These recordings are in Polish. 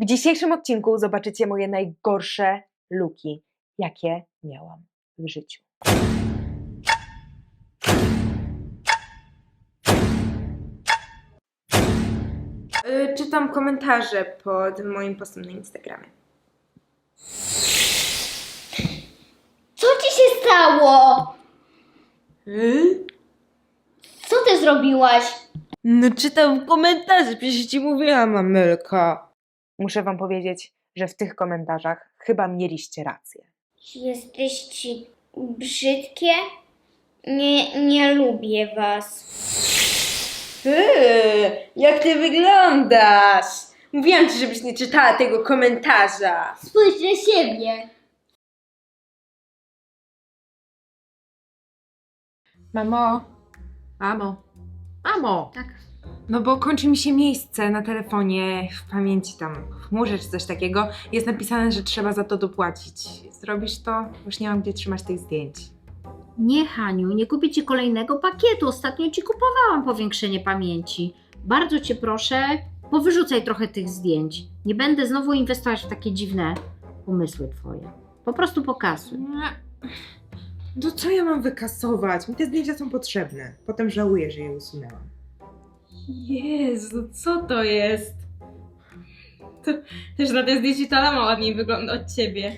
W dzisiejszym odcinku zobaczycie moje najgorsze luki, jakie miałam w życiu. Y, Czytam komentarze pod moim postem na Instagramie. Co ci się stało? Y? Co ty zrobiłaś? No czytam komentarze, przecież ci mówiłam, Amelka. Muszę wam powiedzieć, że w tych komentarzach chyba mieliście rację. Jesteście brzydkie? Nie, nie lubię was. Ty, jak ty wyglądasz? Mówiłam ci, żebyś nie czytała tego komentarza. Spójrz na siebie. Mamo, mamo, mamo. Tak. No bo kończy mi się miejsce na telefonie, w pamięci tam, w chmurze czy coś takiego. Jest napisane, że trzeba za to dopłacić. Zrobisz to? Już nie mam gdzie trzymać tych zdjęć. Nie, Haniu, nie kupię ci kolejnego pakietu. Ostatnio ci kupowałam powiększenie pamięci. Bardzo cię proszę, powyrzucaj trochę tych zdjęć. Nie będę znowu inwestować w takie dziwne pomysły twoje. Po prostu pokazuj. To co ja mam wykasować? Mi te zdjęcia są potrzebne. Potem żałuję, że je usunęłam. Jezu, co to jest? To, też na te zdjęcie ta lama ładniej wygląda od ciebie.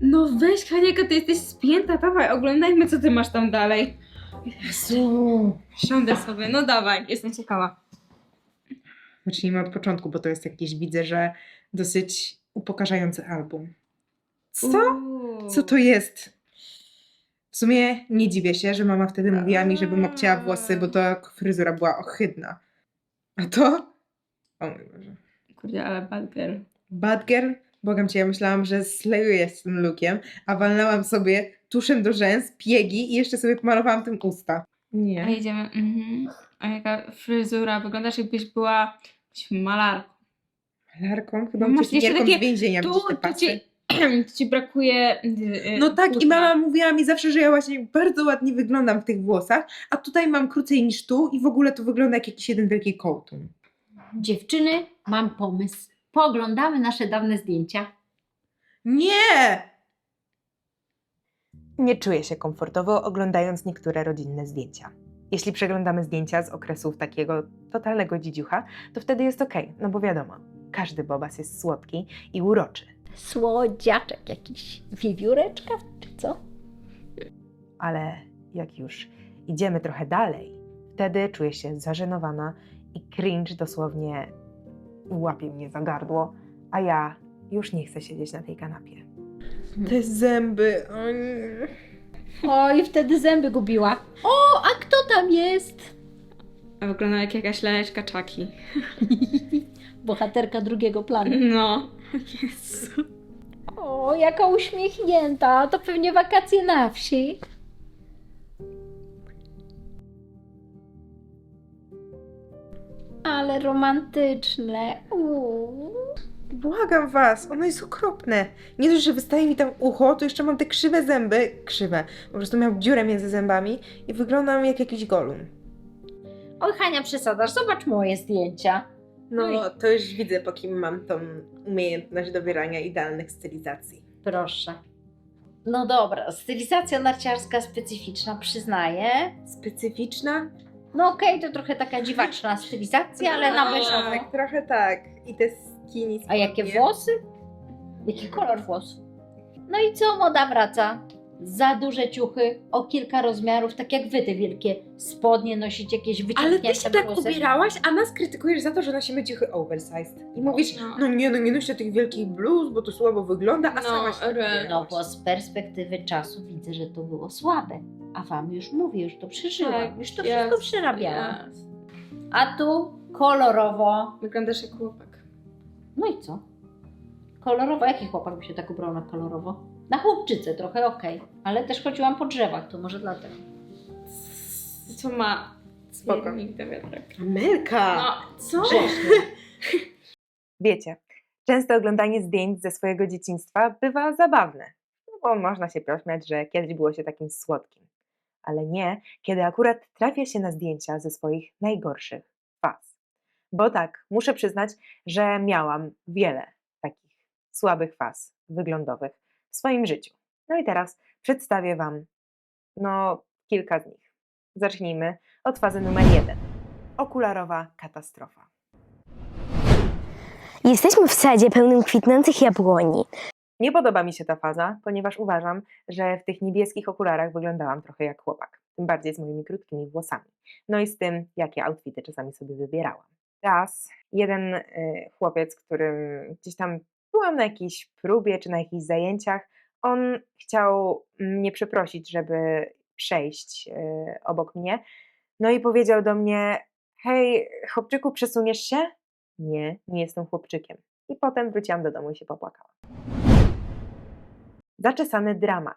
No weź Hanieka, ty jesteś spięta, dawaj, oglądajmy co ty masz tam dalej. Jezu. Siądę sobie, no dawaj, jestem ciekawa. Zacznijmy od początku, bo to jest jakieś, widzę, że dosyć upokarzający album. Co? Uuu. Co to jest? W sumie nie dziwię się, że mama wtedy mówiła mi, żebym obcięła włosy, bo to fryzura była ohydna. A to? O mój Boże. Kurde, ale bad girl. Bad girl? Bogam cię, ja myślałam, że slejuję z tym lookiem, a walnęłam sobie tuszem do rzęs, piegi i jeszcze sobie pomalowałam tym usta. A Nie. jedziemy, mhm. A jaka fryzura, wyglądasz jakbyś była jakąś malarką. Malarką? Chyba Masz Masz jeszcze takie- więzienia, Tu, ci, tu ci brakuje... y, y, No tak, i mama mówiła mi zawsze, że ja właśnie bardzo ładnie wyglądam w tych włosach, a tutaj mam krócej niż tu i w ogóle to wygląda jak jakiś jeden wielki kołtun. Dziewczyny, mam pomysł. Pooglądamy nasze dawne zdjęcia. Nie! Nie czuję się komfortowo oglądając niektóre rodzinne zdjęcia. Jeśli przeglądamy zdjęcia z okresów takiego totalnego dzidziucha, to wtedy jest okej, no bo wiadomo, każdy bobas jest słodki i uroczy. Słodziaczek jakiś. Wiewióreczka, czy co? ale jak już idziemy trochę dalej, wtedy czuję się zażenowana i cringe dosłownie łapie mnie za gardło, a ja już nie chcę siedzieć na tej kanapie. Te zęby. O nie. Oj, wtedy zęby gubiła. O, a kto tam jest? A Wygląda jak jakaś laleczka czaki. Bohaterka drugiego planu. No. Jezu. O, jaka uśmiechnięta. To pewnie wakacje na wsi. Ale romantyczne. Uuu. Błagam was, ono jest okropne. Nie dość, że wystaje mi tam ucho, to jeszcze mam te krzywe zęby. Krzywe. Po prostu miał dziurę między zębami i wyglądam jak jakiś golum. Oj, Hania, przesadasz. Zobacz moje zdjęcia. No, to już widzę, po kim mam tą umiejętność dobierania idealnych stylizacji. Proszę. No dobra, stylizacja narciarska specyficzna, przyznaję. Specyficzna? No okej, to trochę taka dziwaczna stylizacja, ale na wyższą. Tak, trochę tak. I te skinny A jakie spodnie. włosy? Jaki kolor włosów? No i co, moda wraca? Za duże ciuchy, o kilka rozmiarów, tak jak wy te wielkie spodnie nosić, jakieś Ale wyciągnięte ty się tak włosy. ubierałaś, a nas krytykujesz za to, że nosimy ciuchy oversized. I mówisz, No. no nie, no nie noście tych wielkich bluz, bo to słabo wygląda, a No, sama się tak re- ubierałaś. No bo z perspektywy czasu widzę, że to było słabe. A wam już mówię, już to przeżyłam, Tak, już to jest, wszystko przerabiałam. jest. A tu kolorowo. Wyglądasz jak chłopak. No i co? Kolorowo, jaki chłopak by się tak ubrał na kolorowo? Na chłopczycę trochę okej, ale też chodziłam po drzewach, to może dlatego. Co ma? Spoko. Piernik do wiatraka. Amelka! No, co? Grzecznie. Wiecie, często oglądanie zdjęć ze swojego dzieciństwa bywa zabawne, no bo można się pośmiać, że kiedyś było się takim słodkim. Ale nie, kiedy akurat trafia się na zdjęcia ze swoich najgorszych faz. Bo tak, muszę przyznać, że miałam wiele słabych faz wyglądowych w swoim życiu. No i teraz przedstawię Wam no, kilka z nich. Zacznijmy od fazy numer jeden. Okularowa katastrofa. Jesteśmy w sadzie pełnym kwitnących jabłoni. Nie podoba mi się ta faza, ponieważ uważam, że w tych niebieskich okularach wyglądałam trochę jak chłopak. Tym bardziej z moimi krótkimi włosami. No i z tym, jakie outfity czasami sobie wybierałam. Raz jeden y, chłopiec, którym gdzieś tam byłam na jakiejś próbie czy na jakichś zajęciach, on chciał mnie przeprosić, żeby przejść y, obok mnie. No i powiedział do mnie: Hej, chłopczyku, przesuniesz się? Nie, nie jestem chłopczykiem. I potem wróciłam do domu i się popłakałam zaczesany dramat.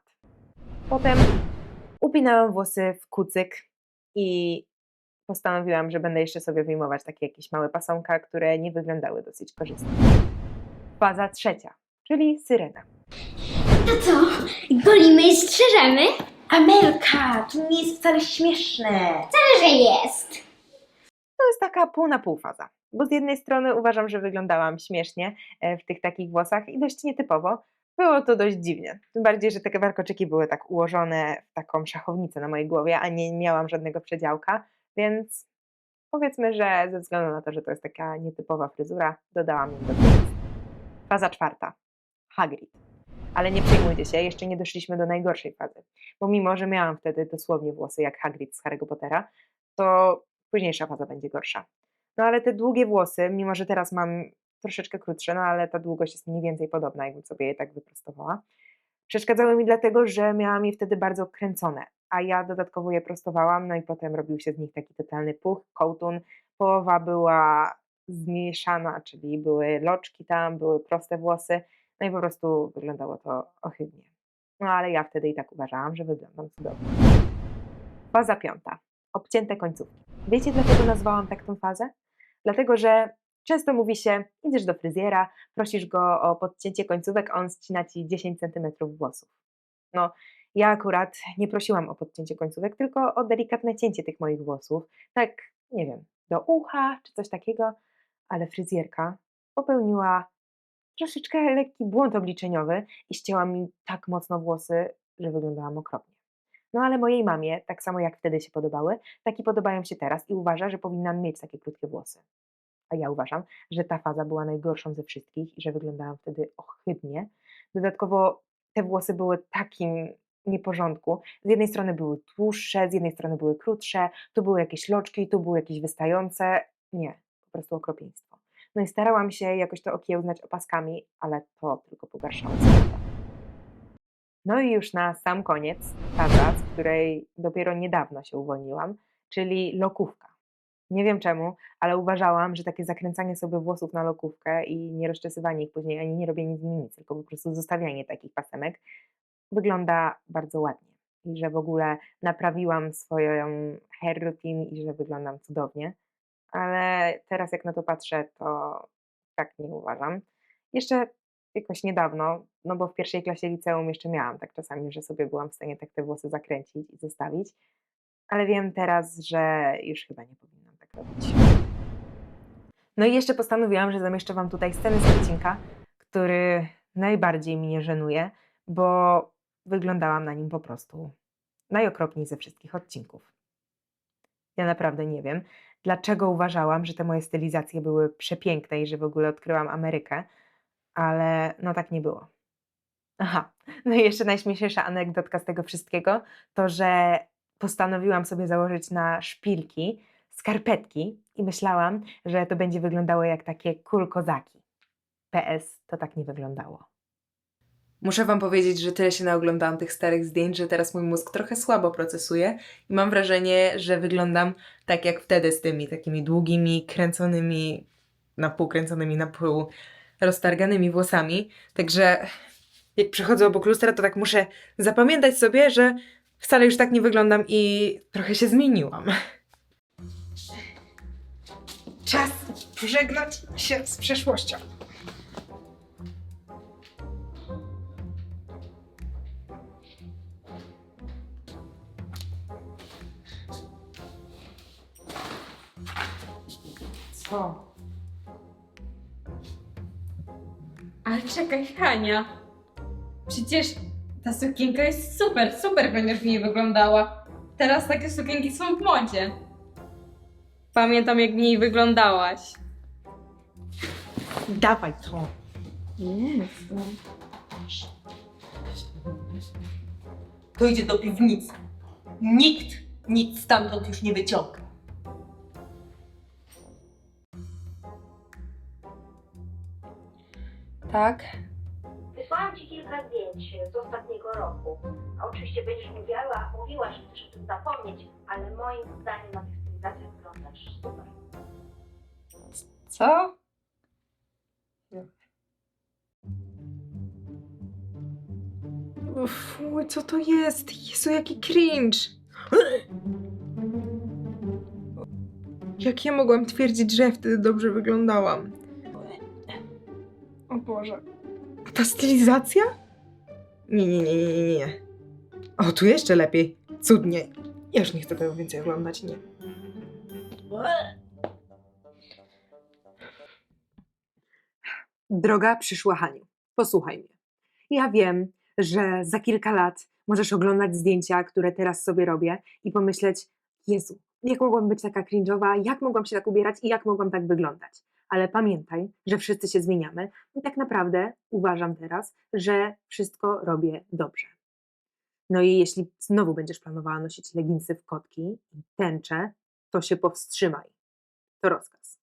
Potem upinałam włosy w kucyk i postanowiłam, że będę jeszcze sobie wyjmować takie jakieś małe pasonka, które nie wyglądały dosyć korzystnie. Faza trzecia, czyli syrena. To co? Golimy i strzeżemy? Amelka, to nie jest wcale śmieszne. Ale że jest. To jest taka pół na pół faza. Bo z jednej strony uważam, że wyglądałam śmiesznie e, w tych takich włosach i dość nietypowo. Było to dość dziwnie. Tym bardziej, że te warkoczyki były tak ułożone w taką szachownicę na mojej głowie, a nie miałam żadnego przedziałka, więc powiedzmy, że ze względu na to, że to jest taka nietypowa fryzura, dodałam ją do tej. Faza czwarta. Hagrid. Ale nie przejmujcie się, jeszcze nie doszliśmy do najgorszej fazy. Bo mimo, że miałam wtedy dosłownie włosy jak Hagrid z Harry'ego Pottera, to późniejsza faza będzie gorsza. No ale te długie włosy, mimo że teraz mam troszeczkę krótsze, no ale ta długość jest mniej więcej podobna, jakbym sobie je tak wyprostowała. Przeszkadzały mi dlatego, że miałam je wtedy bardzo kręcone, a ja dodatkowo je prostowałam, no i potem robił się z nich taki totalny puch, kołtun. Połowa była zmieszana, czyli były loczki tam, były proste włosy, no i po prostu wyglądało to ohydnie. No ale ja wtedy i tak uważałam, że wyglądam cudownie. Faza piąta. Obcięte końcówki. Wiecie, dlaczego nazwałam tak tą fazę? Dlatego, że często mówi się, idziesz do fryzjera, prosisz go o podcięcie końcówek, a on ścina ci 10 cm włosów. No, ja akurat nie prosiłam o podcięcie końcówek, tylko o delikatne cięcie tych moich włosów. Tak, nie wiem, do ucha czy coś takiego, ale fryzjerka popełniła troszeczkę lekki błąd obliczeniowy i ścięła mi tak mocno włosy, że wyglądałam okropnie. No ale mojej mamie, tak samo jak wtedy się podobały, tak i podobają się teraz i uważa, że powinnam mieć takie krótkie włosy. A ja uważam, że ta faza była najgorszą ze wszystkich i że wyglądałam wtedy ohydnie. Dodatkowo te włosy były takim nieporządku. Z jednej strony były dłuższe, z jednej strony były krótsze, tu były jakieś loczki, tu były jakieś wystające. Nie, prostu okropieństwo. No i starałam się jakoś to okiełznać opaskami, ale to tylko pogarszało sprawę. No i już na sam koniec faza, z której dopiero niedawno się uwolniłam, czyli lokówka. Nie wiem czemu, ale uważałam, że takie zakręcanie sobie włosów na lokówkę i nie rozczesywanie ich później, ani nie robienie z nimi nic, tylko po prostu zostawianie takich pasemek wygląda bardzo ładnie. I że w ogóle naprawiłam swoją hair routine i że wyglądam cudownie. Ale teraz jak na to patrzę, to tak nie uważam. Jeszcze jakoś niedawno, no bo w pierwszej klasie liceum jeszcze miałam tak czasami, że sobie byłam w stanie tak te włosy zakręcić i zostawić, ale wiem teraz, że już chyba nie powinnam tak robić. No i jeszcze postanowiłam, że zamieszczę Wam tutaj scenę z odcinka, który najbardziej mnie żenuje, bo wyglądałam na nim po prostu najokropniej ze wszystkich odcinków. Ja naprawdę nie wiem, dlaczego uważałam, że te moje stylizacje były przepiękne i że w ogóle odkryłam Amerykę, ale no tak nie było. Aha, no i jeszcze najśmieszniejsza anegdotka z tego wszystkiego, to że postanowiłam sobie założyć na szpilki skarpetki i myślałam, że to będzie wyglądało jak takie kul kozaki. PS, to tak nie wyglądało. Muszę Wam powiedzieć, że tyle się naoglądałam tych starych zdjęć, że teraz mój mózg trochę słabo procesuje i mam wrażenie, że wyglądam tak jak wtedy z tymi takimi długimi, kręconymi, na pół kręconymi, na pół roztarganymi włosami. Także jak przychodzę obok lustra, to tak muszę zapamiętać sobie, że wcale już tak nie wyglądam i trochę się zmieniłam. Czas pożegnać się z przeszłością. Co? Ale czekaj, Hania. Przecież ta sukienka jest super, super będziesz w niej wyglądała. Teraz takie sukienki są w modzie. Pamiętam, jak w niej wyglądałaś. Dawaj to. To idzie do piwnicy. Nikt nic stamtąd już nie wyciąga. Tak? Wysłałam Ci kilka zdjęć z ostatniego roku. A oczywiście będziesz mówiła, mówiła, że chcesz o tym zapomnieć, ale moim zdaniem na tych stylizacjach wyglądasz super. Co? Fuj, co to jest? Jezu, jaki cringe! Jak ja mogłam twierdzić, że ja wtedy dobrze wyglądałam? Boże. A ta stylizacja? Nie, nie, nie, nie, nie, nie. O, tu jeszcze lepiej. Cudnie. Ja już nie chcę tego więcej oglądać, nie. Droga przyszła Haniu, posłuchaj mnie. Ja wiem, że za kilka lat możesz oglądać zdjęcia, które teraz sobie robię i pomyśleć, Jezu, jak mogłam być taka cringe'owa, jak mogłam się tak ubierać i jak mogłam tak wyglądać. Ale pamiętaj, że wszyscy się zmieniamy i tak naprawdę uważam teraz, że wszystko robię dobrze. No i jeśli znowu będziesz planowała nosić leginsy w kotki i tęcze, to się powstrzymaj. To rozkaz.